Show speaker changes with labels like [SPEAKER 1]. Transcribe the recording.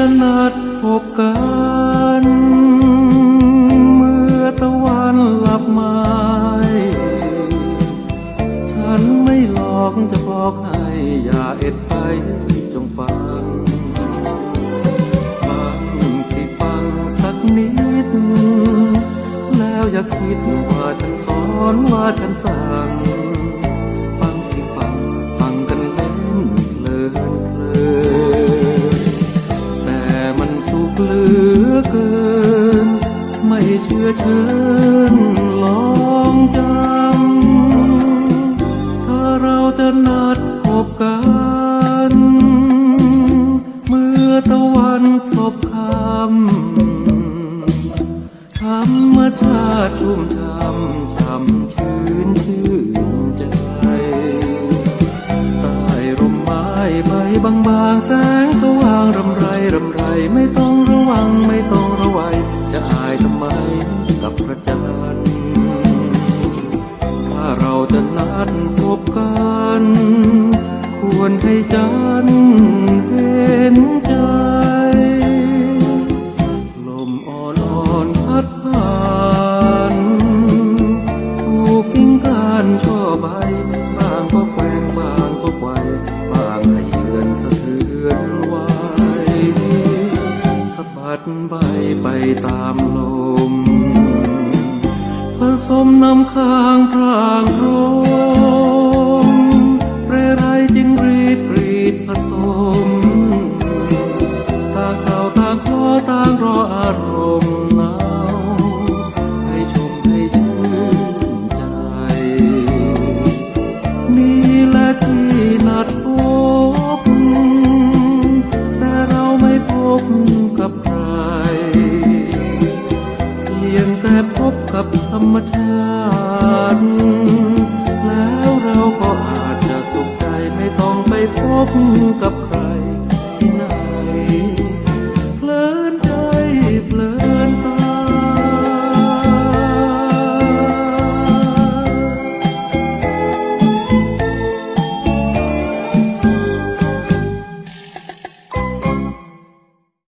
[SPEAKER 1] จะนัดพบกัน เมื่อตะวันหลับไม้ฉันไม่หลอกจะบอกให้อย่าเอ็ดไปสิจงฟัง ฟังสิฟังสักนิด แล้วอย่าคิดว่าฉันสอนว่าฉันสั่ง ไม่เชื่อเชิญลองจำถ้าเราจะนัดพบกัน เมื่อตะวันตกค่ำธรรมชาติชุ่มช่ำช่ำชื่นชื่นใจใต้ร่มไม้ใบบางบางๆแสง จะนัดพบกัน ควรให้จันเห็นใจ ลมอ่อนๆพัดผ่านถูกกิ่งก้านช่อใบบางก็แกว่งบางก็ไกวบางให้เยือนสะเทือนไหวสะบัดใบไปตามลม สมน้ำค้างพรางโรมเรไรจึงรีดรีดผสมต่างเก่าต่างขอต่างรออารมณ์หนาวให้ชมให้ชื่นใจ นี่แหละที่นัดพบแต่เราไม่พบ ธรรมชาติแล้วเราก็อาจจะสุขใจไม่ต้องไปพบกับ